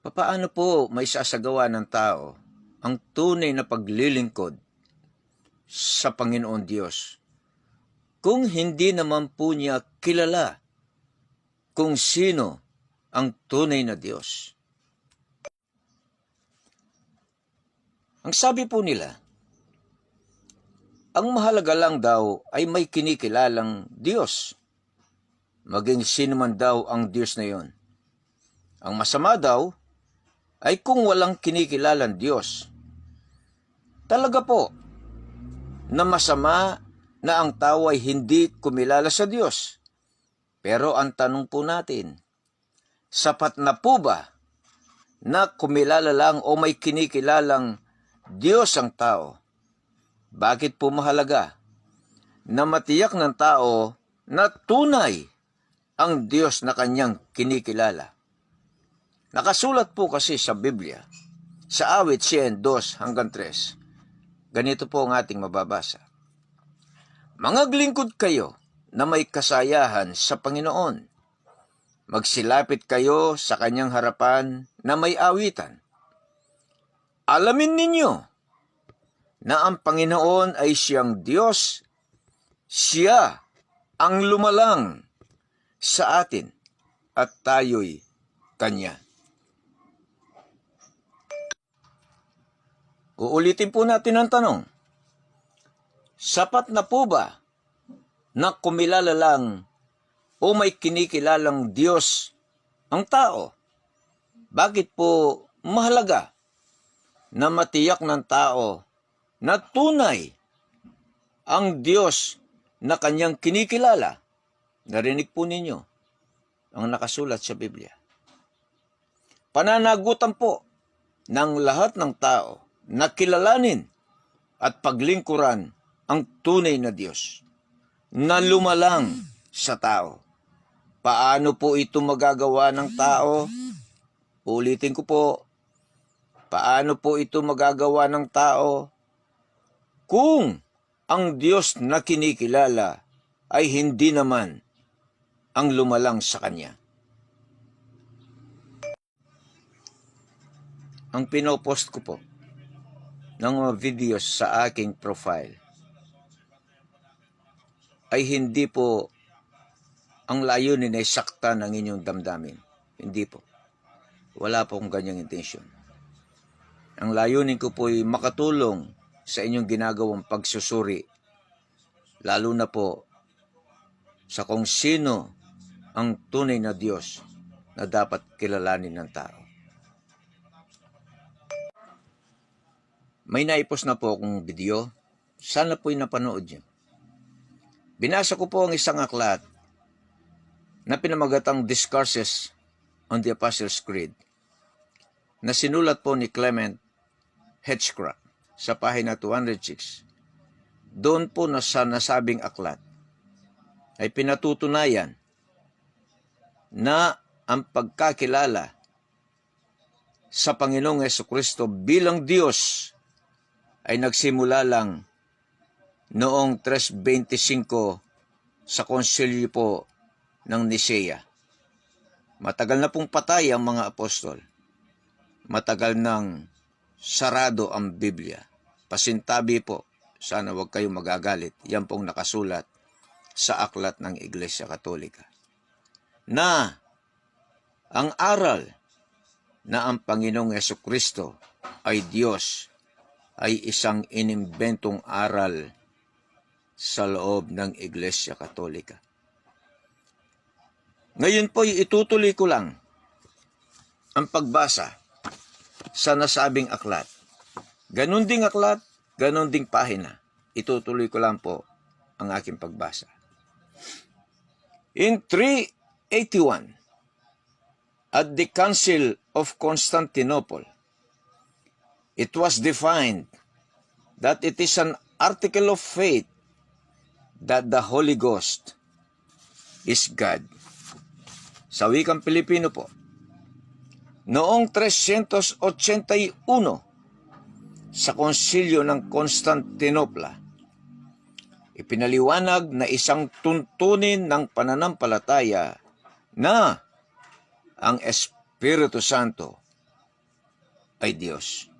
Papaano po may sasagawa ng tao ang tunay na paglilingkod sa Panginoon Diyos kung hindi naman po niya kilala kung sino ang tunay na Diyos? Ang sabi po nila, ang mahalaga lang daw ay may kinikilalang Diyos. Maging sino man daw ang Diyos na yon. Ang masama daw ay kung walang kinikilalang Diyos. Talaga po, na masama na ang tao ay hindi kumilala sa Diyos. Pero ang tanong po natin, sapat na po ba na kumilala lang o may kinikilalang Diyos ang tao? Bakit po mahalaga na matiyak ng tao na tunay ang Diyos na kanyang kinikilala? Nakasulat po kasi sa Biblia, sa awit 102 hanggang 3. Ganito po ang ating mababasa. Mga glingkod kayo na may kasayahan sa Panginoon. Magsilapit kayo sa kanyang harapan na may awitan. Alamin ninyo na ang Panginoon ay siyang Diyos. Siya ang lumalang sa atin at tayo'y Kanya. Uulitin po natin ang tanong. Sapat na po ba na kumilala lang o may kinikilalang Diyos ang tao? Bakit po mahalaga na matiyak ng tao na tunay ang Diyos na kanyang kinikilala? Narinig po ninyo ang nakasulat sa Biblia. Pananagutan po ng lahat ng tao na kilalanin at paglingkuran ang tunay na Diyos na lumalang sa tao. Paano po ito magagawa ng tao? Ulitin ko po, paano po ito magagawa ng tao kung ang Diyos na kinikilala ay hindi naman ang lumalang sa Kanya? Ang pinopost ko po ng mga videos sa aking profile ay hindi po ang layunin ay sakta ng inyong damdamin. Hindi po. Wala po akong ganyang intensyon. Ang layunin ko po ay makatulong sa inyong ginagawang pagsusuri. Lalo na po sa kung sino ang tunay na Diyos na dapat kilalanin ng tao. May naipos na po akong video. Sana po'y napanood niyo. Binasa ko po ang isang aklat na pinamagatang Discourses on the Apostles' Creed na sinulat po ni Clement Hitchcraft sa pahina 206. Doon po na sa nasabing aklat ay pinatutunayan na ang pagkakilala sa Panginoong Yeso Kristo bilang Diyos ay nagsimula lang noong 325 sa konsilyo po ng Nisea. Matagal na pong patay ang mga apostol. Matagal nang sarado ang Biblia. Pasintabi po, sana wag kayong magagalit. Yan pong nakasulat sa aklat ng Iglesia Katolika. Na ang aral na ang Panginoong Yeso Kristo ay Diyos ay isang inimbentong aral sa loob ng Iglesia Katolika. Ngayon po, itutuloy ko lang ang pagbasa sa nasabing aklat. Ganon ding aklat, ganon ding pahina. Itutuloy ko lang po ang aking pagbasa. In 381, at the Council of Constantinople, it was defined that it is an article of faith that the Holy Ghost is God. Sa wikang Pilipino po, noong 381 sa konsilyo ng Constantinopla, ipinaliwanag na isang tuntunin ng pananampalataya na ang Espiritu Santo ay Diyos.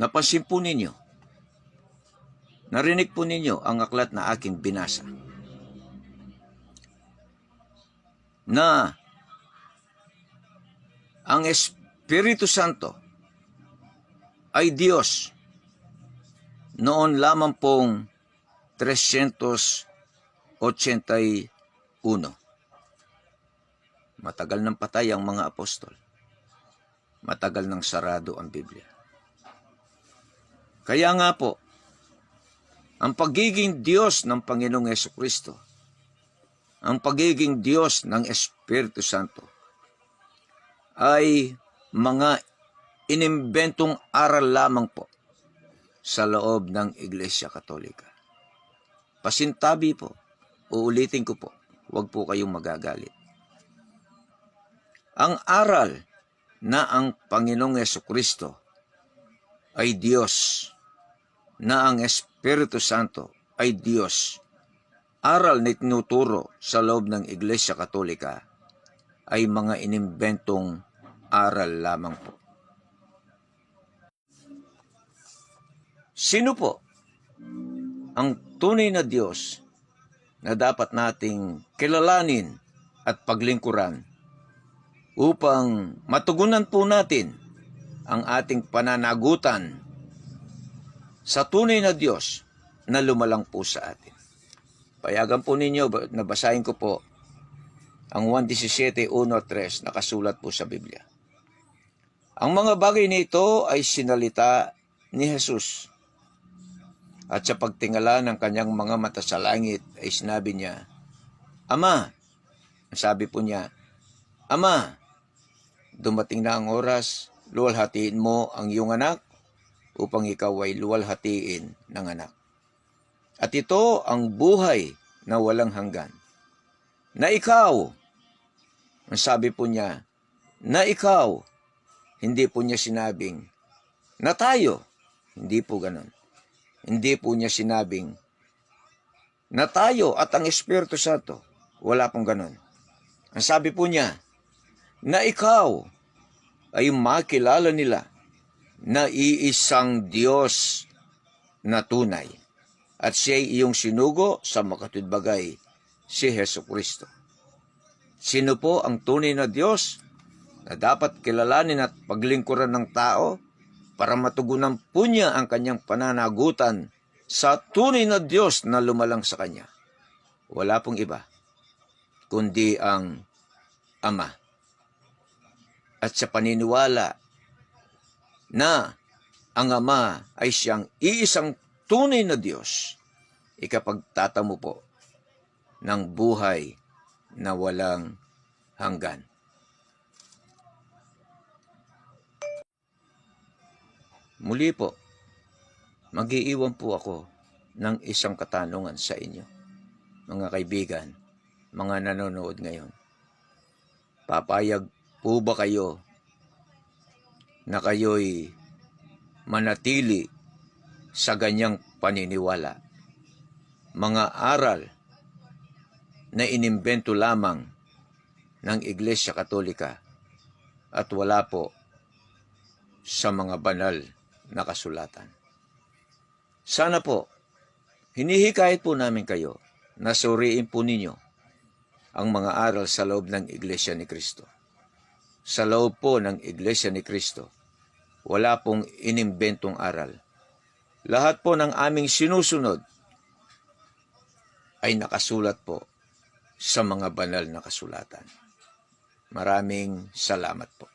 Napansin po ninyo, narinig po ninyo ang aklat na aking binasa na ang Espiritu Santo ay Diyos noon lamang pong 381. Matagal nang patay ang mga apostol. Matagal nang sarado ang Biblia. Kaya nga po, ang pagiging Diyos ng Panginoong Yeso Kristo, ang pagiging Diyos ng Espiritu Santo, ay mga inimbentong aral lamang po sa loob ng Iglesia Katolika. Pasintabi po, uulitin ko po, huwag po kayong magagalit. Ang aral na ang Panginoong Yeso Kristo ay Diyos, na ang Espiritu Santo ay Diyos. Aral na tinuturo sa loob ng Iglesia Katolika ay mga inimbentong aral lamang po. Sino po ang tunay na Diyos na dapat nating kilalanin at paglingkuran upang matugunan po natin ang ating pananagutan sa tunay na Diyos na lumalang po sa atin. Payagan po ninyo, nabasahin ko po ang 1.17, 1 at 3, nakasulat po sa Biblia. Ang mga bagay nito ay sinalita ni Jesus. At sa pagtingala ng kanyang mga mata sa langit ay sinabi niya, Ama, sabi po niya, Ama, dumating na ang oras, luwalhatiin mo ang iyong anak upang ikaw ay luwalhatiin ng anak. At ito ang buhay na walang hanggan. Na ikaw, ang sabi po niya, na ikaw, hindi po niya sinabing, na tayo, hindi po ganon. Hindi po niya sinabing, na tayo at ang Espiritu Santo, wala pong ganon. Ang sabi po niya, na ikaw ay makilala nila na iisang Diyos na tunay at siya ay iyong sinugo sa makatudbagay si Heso Kristo. Sino po ang tunay na Diyos na dapat kilalanin at paglingkuran ng tao para matugunan po niya ang kanyang pananagutan sa tunay na Diyos na lumalang sa kanya? Wala pong iba, kundi ang Ama. At sa paniniwala na ang Ama ay siyang iisang tunay na Diyos, ikapagtatamo po ng buhay na walang hanggan. Muli po, magiiwan po ako ng isang katanungan sa inyo, mga kaibigan, mga nanonood ngayon. Papayag po ba kayo na kayo'y manatili sa ganyang paniniwala? Mga aral na inimbento lamang ng Iglesia Katolika at wala po sa mga banal na kasulatan. Sana po, hinihikayat po namin kayo na suriin po ninyo ang mga aral sa loob ng Iglesia ni Kristo. Sa loob po ng Iglesia ni Kristo, wala pong inimbentong aral. Lahat po ng aming sinusunod ay nakasulat po sa mga banal na kasulatan. Maraming salamat po.